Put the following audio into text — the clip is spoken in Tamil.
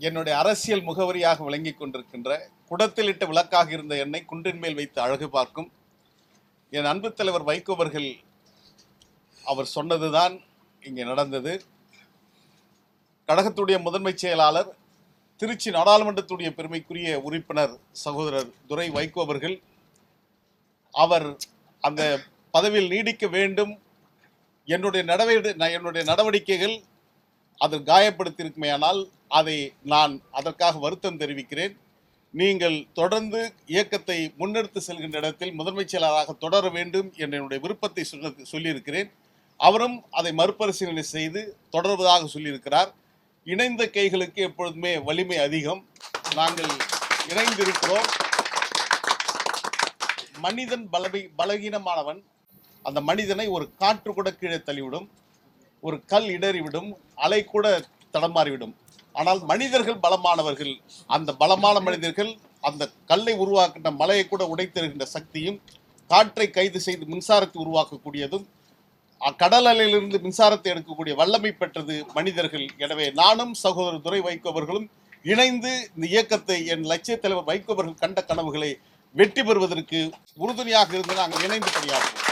என்னுடைய அரசியல் முகவரியாக விளங்கிக் கொண்டிருக்கின்ற குடத்திலிட்ட விளக்காக இருந்த என்னை குன்றின் மேல் வைத்து அழகு பார்க்கும் என் அன்பு தலைவர் வைகோவர்கள் அவர் சொன்னதுதான் இங்கே நடந்தது. கழகத்துடைய முதன்மைச் செயலாளர் திருச்சி நாடாளுமன்றத்துடைய பெருமைக்குரிய உறுப்பினர் சகோதரர் துரை வைகோ அவர்கள் அவர் அந்த பதவியில் நீடிக்க வேண்டும். என்னுடைய நடவடிக்கை நான் என்னுடைய நடவடிக்கைகள் அதில் காயப்படுத்தியிருக்குமேயானால் அதை நான் அதற்காக வருத்தம் தெரிவிக்கிறேன். நீங்கள் தொடர்ந்து இயக்கத்தை முன்னெடுத்து செல்கின்ற இடத்தில் முதன்மைச் செயலராக தொடர வேண்டும் என்ற என்னுடைய விருப்பத்தை சொன்ன சொல்லியிருக்கிறேன். அவரும் அதை மறுபரிசீலனை செய்து தொடர்வதாக சொல்லியிருக்கிறார். இணைந்த கைகளுக்கு எப்பொழுதுமே வலிமை அதிகம். நாங்கள் இணைந்திருக்கிறோம். மனிதன் பலவி பலகீனமானவன் அந்த மனிதனை ஒரு காற்று கூட கீழே தள்ளிவிடும். ஒரு கல் இடறிவிடும் அலை கூட தடமாறிவிடும் ஆனால் மனிதர்கள் பலமானவர்கள். அந்த பலமான மனிதர்கள் அந்த கல்லை உருவாக்கின்ற மலையை கூட உடைத்தருகின்ற சக்தியும் காற்றை கைது செய்து மின்சாரத்தை உருவாக்கக்கூடியதும் கடல் அலையிலிருந்து மின்சாரத்தை எடுக்கக்கூடிய வல்லமை பெற்றது மனிதர்கள். எனவே நானும் சகோதரர் துறை வைகோவர்களும் இணைந்து இந்த இயக்கத்தை என் லட்சிய தலைவர் வைகோவர்கள் கண்ட கனவுகளை வெற்றி பெறுவதற்கு உறுதுணையாக இருந்து நாங்கள் இணைந்து பணியாற்றுவோம்.